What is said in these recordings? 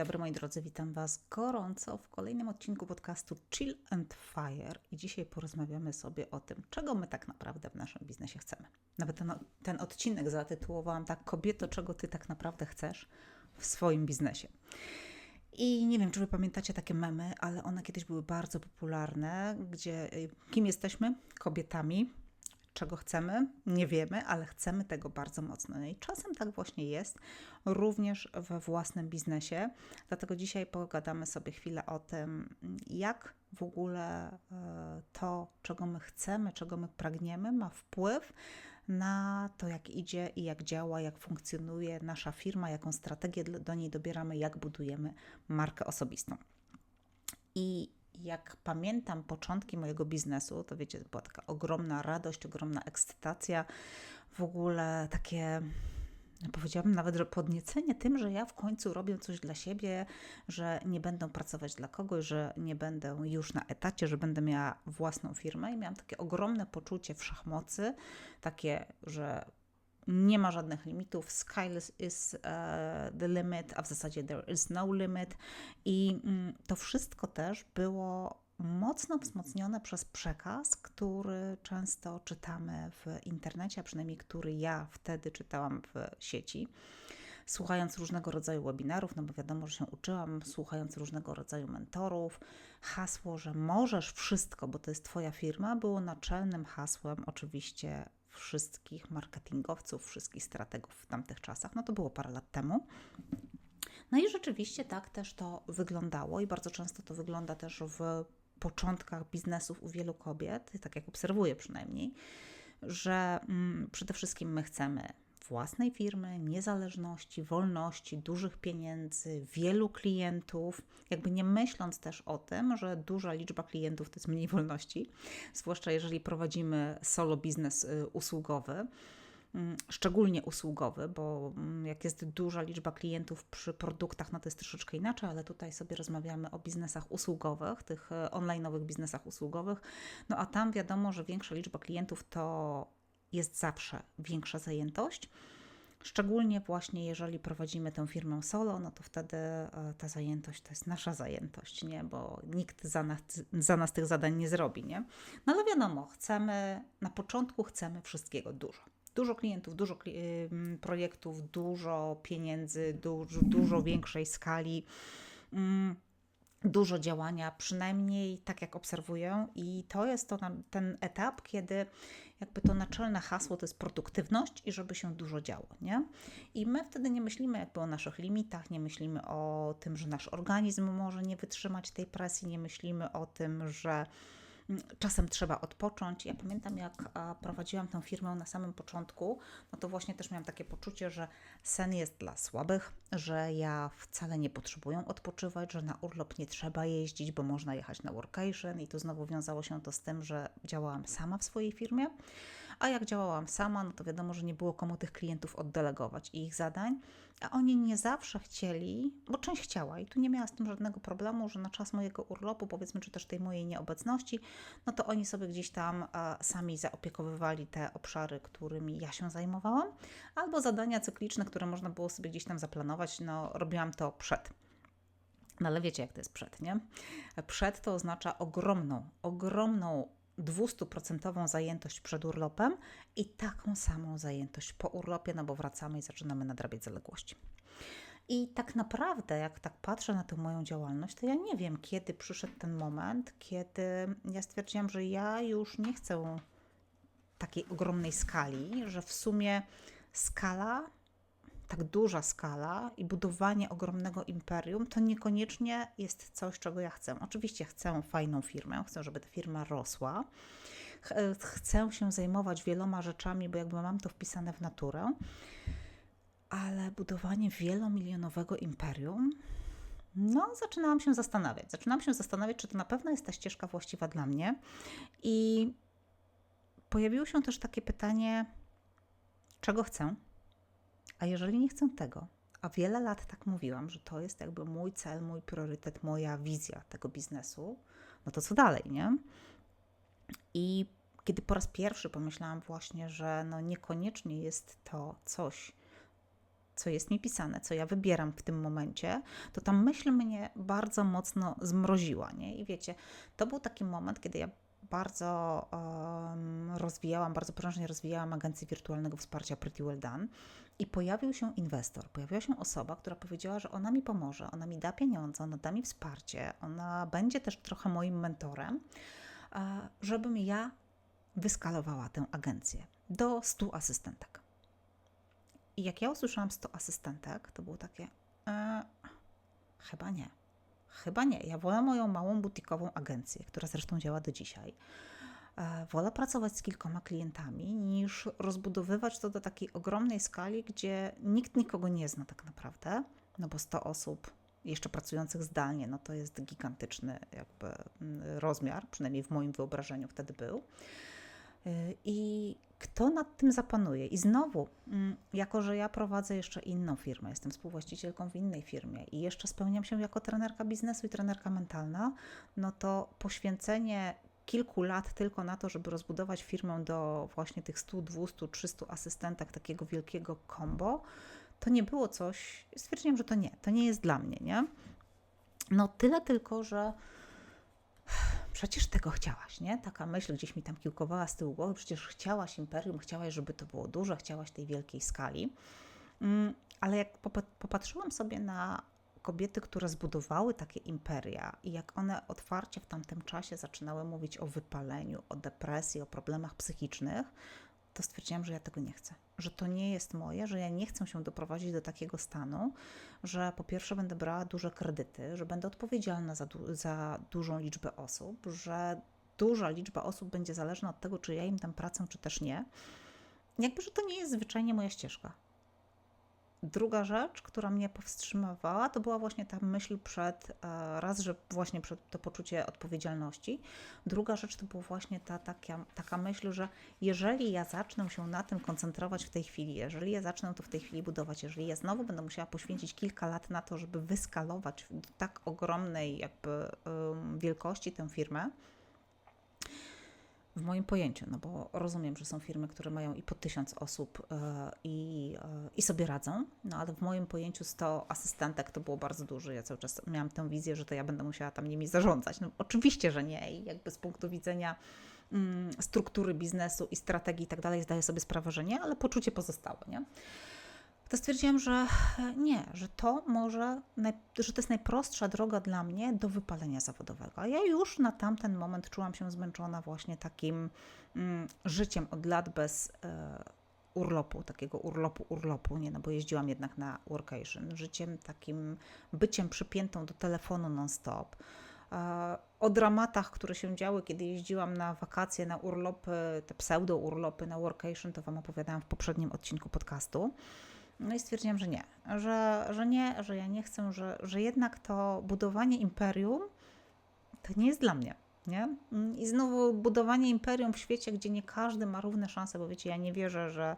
dobry moi drodzy, witam Was gorąco w kolejnym odcinku podcastu Chill and Fire i dzisiaj porozmawiamy sobie o tym, czego my tak naprawdę w naszym biznesie chcemy. Nawet ten, ten odcinek zatytułowałam tak Kobieto, czego Ty tak naprawdę chcesz w swoim biznesie. I nie wiem, czy Wy pamiętacie takie memy, ale one kiedyś były bardzo popularne, gdzie y, kim jesteśmy? Kobietami, czego chcemy, nie wiemy, ale chcemy tego bardzo mocno. No i czasem tak właśnie jest, również we własnym biznesie. Dlatego dzisiaj pogadamy sobie chwilę o tym, jak w ogóle e, to, czego my chcemy, czego my pragniemy, ma wpływ na to, jak idzie i jak działa, jak funkcjonuje nasza firma, jaką strategię do niej dobieramy, jak budujemy markę osobistą. I jak pamiętam początki mojego biznesu, to wiecie, była taka ogromna radość, ogromna ekscytacja, w ogóle takie powiedziałabym nawet, że podniecenie tym, że ja w końcu robię coś dla siebie, że nie będę pracować dla kogoś, że nie będę już na etacie, że będę miała własną firmę i miałam takie ogromne poczucie wszechmocy, takie, że nie ma żadnych limitów, sky is uh, the limit, a w zasadzie there is no limit. I mm, to wszystko też było mocno wzmocnione przez przekaz, który często czytamy w internecie, a przynajmniej który ja wtedy czytałam w sieci. Słuchając różnego rodzaju webinarów, no bo wiadomo, że się uczyłam, słuchając różnego rodzaju mentorów, hasło, że możesz wszystko, bo to jest Twoja firma, było naczelnym hasłem oczywiście wszystkich marketingowców, wszystkich strategów w tamtych czasach. No to było parę lat temu. No i rzeczywiście tak też to wyglądało i bardzo często to wygląda też w początkach biznesów u wielu kobiet, tak jak obserwuję przynajmniej, że mm, przede wszystkim my chcemy własnej firmy, niezależności, wolności, dużych pieniędzy, wielu klientów, jakby nie myśląc też o tym, że duża liczba klientów to jest mniej wolności, zwłaszcza jeżeli prowadzimy solo biznes y, usługowy mm, szczególnie usługowy, bo mm, jak jest duża liczba klientów przy produktach, no to jest troszeczkę inaczej, ale tutaj sobie rozmawiamy o biznesach usługowych, tych y, online'owych biznesach usługowych, no a tam wiadomo, że większa liczba klientów to jest zawsze większa zajętość. Szczególnie właśnie jeżeli prowadzimy tę firmę solo, no to wtedy e, ta zajętość to jest nasza zajętość, nie? bo nikt za nas, za nas tych zadań nie zrobi. Nie? No ale wiadomo, chcemy, na początku chcemy wszystkiego dużo. Dużo klientów, dużo projektów, dużo pieniędzy, dużo, dużo większej skali. Dużo działania, przynajmniej tak jak obserwuję, i to jest to ten etap, kiedy jakby to naczelne hasło to jest produktywność i żeby się dużo działo, nie? I my wtedy nie myślimy jakby o naszych limitach, nie myślimy o tym, że nasz organizm może nie wytrzymać tej presji, nie myślimy o tym, że czasem trzeba odpocząć. Ja pamiętam, jak prowadziłam tę firmę na samym początku, no to właśnie też miałam takie poczucie, że sen jest dla słabych, że ja wcale nie potrzebuję odpoczywać, że na urlop nie trzeba jeździć, bo można jechać na workation i to znowu wiązało się to z tym, że działałam sama w swojej firmie, a jak działałam sama, no to wiadomo, że nie było komu tych klientów oddelegować i ich zadań, a oni nie zawsze chcieli, bo część chciała i tu nie miała z tym żadnego problemu, że na czas mojego urlopu, powiedzmy, czy też tej mojej nieobecności, no to oni sobie gdzieś tam sami zaopiekowywali te obszary, którymi ja się zajmowałam, albo zadania cykliczne, które można było sobie gdzieś tam zaplanować, no robiłam to przed. No ale wiecie, jak to jest przed, nie? Przed to oznacza ogromną, ogromną 200% zajętość przed urlopem i taką samą zajętość po urlopie, no bo wracamy i zaczynamy nadrabiać zaległości. I tak naprawdę, jak tak patrzę na tę moją działalność, to ja nie wiem, kiedy przyszedł ten moment, kiedy ja stwierdziłam, że ja już nie chcę takiej ogromnej skali, że w sumie skala tak duża skala i budowanie ogromnego imperium to niekoniecznie jest coś, czego ja chcę. Oczywiście chcę fajną firmę, chcę, żeby ta firma rosła. Chcę się zajmować wieloma rzeczami, bo jakby mam to wpisane w naturę, ale budowanie wielomilionowego imperium, no, zaczynałam się zastanawiać. Zaczynałam się zastanawiać, czy to na pewno jest ta ścieżka właściwa dla mnie. I pojawiło się też takie pytanie, czego chcę? A jeżeli nie chcę tego, a wiele lat tak mówiłam, że to jest jakby mój cel, mój priorytet, moja wizja tego biznesu, no to co dalej, nie? I kiedy po raz pierwszy pomyślałam właśnie, że no niekoniecznie jest to coś, co jest mi pisane, co ja wybieram w tym momencie, to ta myśl mnie bardzo mocno zmroziła, nie? I wiecie, to był taki moment, kiedy ja bardzo um, rozwijałam, bardzo prężnie rozwijałam agencję wirtualnego wsparcia Pretty Well Done i pojawił się inwestor, pojawiła się osoba, która powiedziała, że ona mi pomoże, ona mi da pieniądze, ona da mi wsparcie, ona będzie też trochę moim mentorem, żebym ja wyskalowała tę agencję do 100 asystentek. I jak ja usłyszałam 100 asystentek, to było takie, e, chyba nie. Chyba nie. Ja wolę moją małą butikową agencję, która zresztą działa do dzisiaj. E, wolę pracować z kilkoma klientami, niż rozbudowywać to do takiej ogromnej skali, gdzie nikt nikogo nie zna tak naprawdę, no bo 100 osób jeszcze pracujących zdalnie, no to jest gigantyczny jakby mm, rozmiar, przynajmniej w moim wyobrażeniu wtedy był. Y, I kto nad tym zapanuje? I znowu, mm, jako że ja prowadzę jeszcze inną firmę, jestem współwłaścicielką w innej firmie i jeszcze spełniam się jako trenerka biznesu i trenerka mentalna, no to poświęcenie kilku lat tylko na to, żeby rozbudować firmę do właśnie tych 100, 200, 300 asystentek, takiego wielkiego combo, to nie było coś, stwierdziłam, że to nie, to nie jest dla mnie, nie? No tyle tylko, że przecież tego chciałaś, nie? Taka myśl gdzieś mi tam kiełkowała z tyłu głowy, przecież chciałaś imperium, chciałaś, żeby to było duże, chciałaś tej wielkiej skali. Mm, ale jak popatrzyłam sobie na kobiety, które zbudowały takie imperia i jak one otwarcie w tamtym czasie zaczynały mówić o wypaleniu, o depresji, o problemach psychicznych, to stwierdziłam, że ja tego nie chcę, że to nie jest moje, że ja nie chcę się doprowadzić do takiego stanu, że po pierwsze będę brała duże kredyty, że będę odpowiedzialna za, du za dużą liczbę osób, że duża liczba osób będzie zależna od tego, czy ja im dam pracę, czy też nie. Jakby, że to nie jest zwyczajnie moja ścieżka. Druga rzecz, która mnie powstrzymywała, to była właśnie ta myśl przed, e, raz, że właśnie przed to poczucie odpowiedzialności. Druga rzecz to była właśnie ta taka, taka myśl, że jeżeli ja zacznę się na tym koncentrować w tej chwili, jeżeli ja zacznę to w tej chwili budować, jeżeli ja znowu będę musiała poświęcić kilka lat na to, żeby wyskalować tak ogromnej jakby wielkości tę firmę, w moim pojęciu, no bo rozumiem, że są firmy, które mają i po tysiąc osób e, i, e, i sobie radzą, no ale w moim pojęciu 100 asystentek to było bardzo dużo. Ja cały czas miałam tę wizję, że to ja będę musiała tam nimi zarządzać. No oczywiście, że nie i jakby z punktu widzenia mm, struktury biznesu i strategii i tak dalej zdaję sobie sprawę, że nie, ale poczucie pozostało, nie? To stwierdziłam, że nie, że to może, że to jest najprostsza droga dla mnie do wypalenia zawodowego. Ja już na tamten moment czułam się zmęczona właśnie takim mm, życiem od lat bez e, urlopu, takiego urlopu, urlopu, nie, no bo jeździłam jednak na workation, życiem takim byciem przypiętą do telefonu non-stop. E, o dramatach, które się działy, kiedy jeździłam na wakacje, na urlopy, te pseudo-urlopy na workation, to Wam opowiadałam w poprzednim odcinku podcastu. No i stwierdziłam, że nie, że, że nie, że ja nie chcę, że, że jednak to budowanie imperium to nie jest dla mnie. Nie? I znowu budowanie imperium w świecie, gdzie nie każdy ma równe szanse, bo wiecie, ja nie wierzę, że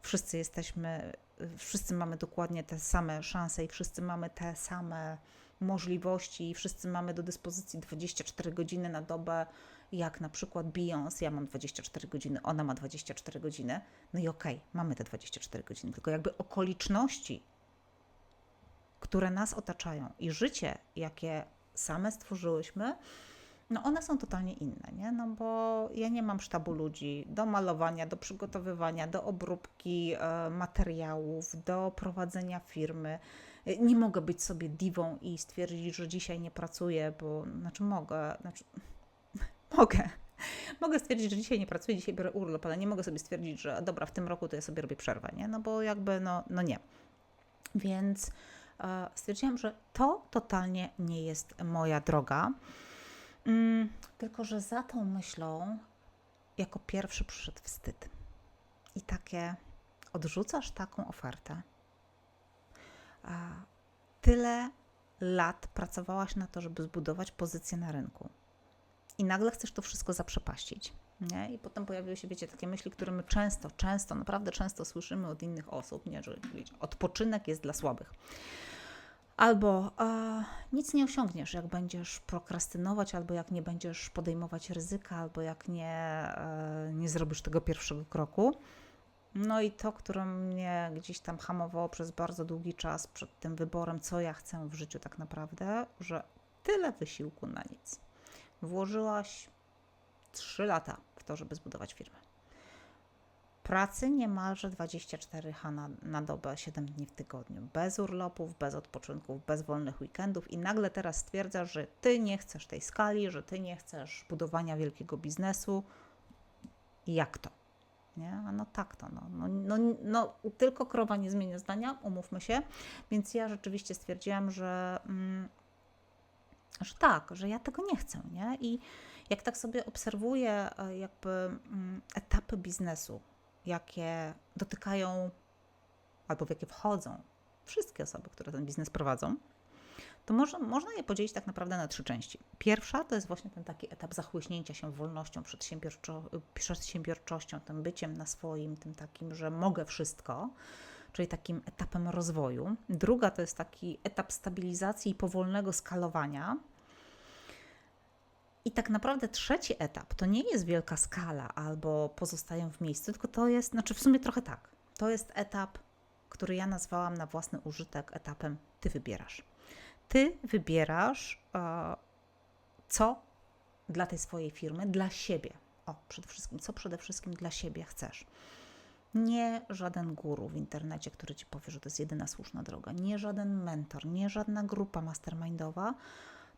wszyscy jesteśmy, wszyscy mamy dokładnie te same szanse i wszyscy mamy te same możliwości i wszyscy mamy do dyspozycji 24 godziny na dobę jak na przykład Beyoncé, ja mam 24 godziny, ona ma 24 godziny, no i okej, okay, mamy te 24 godziny, tylko jakby okoliczności, które nas otaczają i życie, jakie same stworzyłyśmy, no one są totalnie inne, nie? No bo ja nie mam sztabu ludzi do malowania, do przygotowywania, do obróbki e, materiałów, do prowadzenia firmy. Nie mogę być sobie diwą i stwierdzić, że dzisiaj nie pracuję, bo znaczy mogę, znaczy Mogę. Mogę stwierdzić, że dzisiaj nie pracuję, dzisiaj biorę urlop, ale nie mogę sobie stwierdzić, że dobra, w tym roku to ja sobie robię przerwę, nie? No bo jakby, no, no nie. Więc e, stwierdziłam, że to totalnie nie jest moja droga. Mm, tylko, że za tą myślą jako pierwszy przyszedł wstyd. I takie, odrzucasz taką ofertę. Tyle lat pracowałaś na to, żeby zbudować pozycję na rynku i nagle chcesz to wszystko zaprzepaścić. Nie? I potem pojawiły się, wiecie, takie myśli, które my często, często, naprawdę często słyszymy od innych osób, nie? że wiecie, odpoczynek jest dla słabych. Albo a, nic nie osiągniesz, jak będziesz prokrastynować, albo jak nie będziesz podejmować ryzyka, albo jak nie, e, nie zrobisz tego pierwszego kroku. No i to, które mnie gdzieś tam hamowało przez bardzo długi czas przed tym wyborem, co ja chcę w życiu tak naprawdę, że tyle wysiłku na nic. Włożyłaś 3 lata w to, żeby zbudować firmę. Pracy niemalże 24H na, na dobę, 7 dni w tygodniu, bez urlopów, bez odpoczynków, bez wolnych weekendów i nagle teraz stwierdzasz, że ty nie chcesz tej skali, że ty nie chcesz budowania wielkiego biznesu. Jak to? Nie? A no tak to, no, no, no, no, tylko krowa nie zmienia zdania, umówmy się. Więc ja rzeczywiście stwierdziłam, że, mm, że tak, że ja tego nie chcę. Nie? I jak tak sobie obserwuję e, jakby mm, etapy biznesu, jakie dotykają albo w jakie wchodzą wszystkie osoby, które ten biznes prowadzą, to może, można je podzielić tak naprawdę na trzy części. Pierwsza to jest właśnie ten taki etap zachłyśnięcia się wolnością, przedsiębiorczo, przedsiębiorczością, tym byciem na swoim, tym takim, że mogę wszystko, czyli takim etapem rozwoju. Druga to jest taki etap stabilizacji i powolnego skalowania. I tak naprawdę trzeci etap to nie jest wielka skala albo pozostają w miejscu, tylko to jest, znaczy w sumie trochę tak. To jest etap, który ja nazwałam na własny użytek etapem ty wybierasz. Ty wybierasz, e, co dla tej swojej firmy, dla siebie. O, przede wszystkim, co przede wszystkim dla siebie chcesz. Nie żaden guru w internecie, który ci powie, że to jest jedyna słuszna droga. Nie żaden mentor, nie żadna grupa mastermindowa,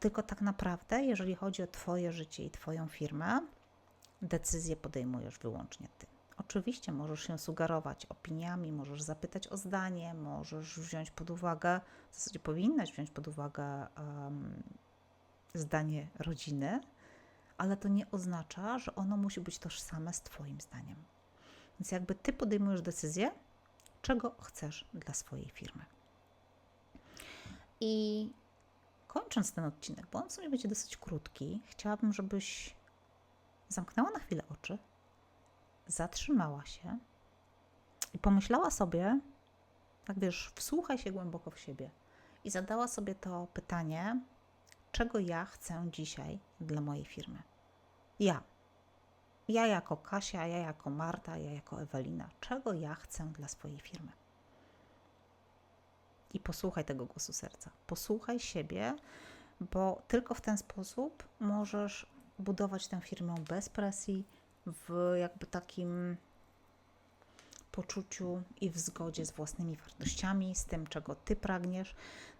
tylko tak naprawdę, jeżeli chodzi o Twoje życie i Twoją firmę, decyzje podejmujesz wyłącznie Ty. Oczywiście możesz się sugerować opiniami, możesz zapytać o zdanie, możesz wziąć pod uwagę, w zasadzie powinnaś wziąć pod uwagę um, zdanie rodziny, ale to nie oznacza, że ono musi być tożsame z Twoim zdaniem. Więc jakby Ty podejmujesz decyzję, czego chcesz dla swojej firmy. I kończąc ten odcinek, bo on w sumie będzie dosyć krótki, chciałabym, żebyś zamknęła na chwilę oczy, zatrzymała się i pomyślała sobie, tak wiesz, wsłuchaj się głęboko w siebie i zadała sobie to pytanie, czego ja chcę dzisiaj dla mojej firmy. Ja. Ja jako Kasia, ja jako Marta, ja jako Ewelina. Czego ja chcę dla swojej firmy? I posłuchaj tego głosu serca. Posłuchaj siebie, bo tylko w ten sposób możesz budować tę firmę bez presji, w jakby takim poczuciu i w zgodzie z własnymi wartościami, z tym, czego ty pragniesz.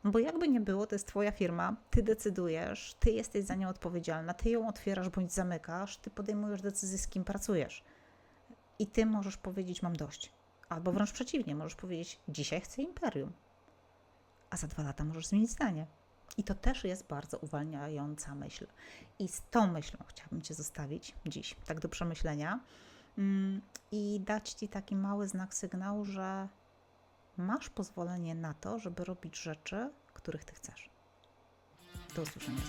No bo jakby nie było, to jest twoja firma, ty decydujesz, ty jesteś za nią odpowiedzialna, ty ją otwierasz bądź zamykasz, ty podejmujesz decyzję, z kim pracujesz. I ty możesz powiedzieć, mam dość. Albo wręcz przeciwnie, możesz powiedzieć, dzisiaj chcę imperium. A za dwa lata możesz zmienić zdanie. I to też jest bardzo uwalniająca myśl. I z tą myślą chciałabym Cię zostawić dziś, tak do przemyślenia i dać ci taki mały znak sygnału, że masz pozwolenie na to, żeby robić rzeczy, których ty chcesz. Do usłyszenia.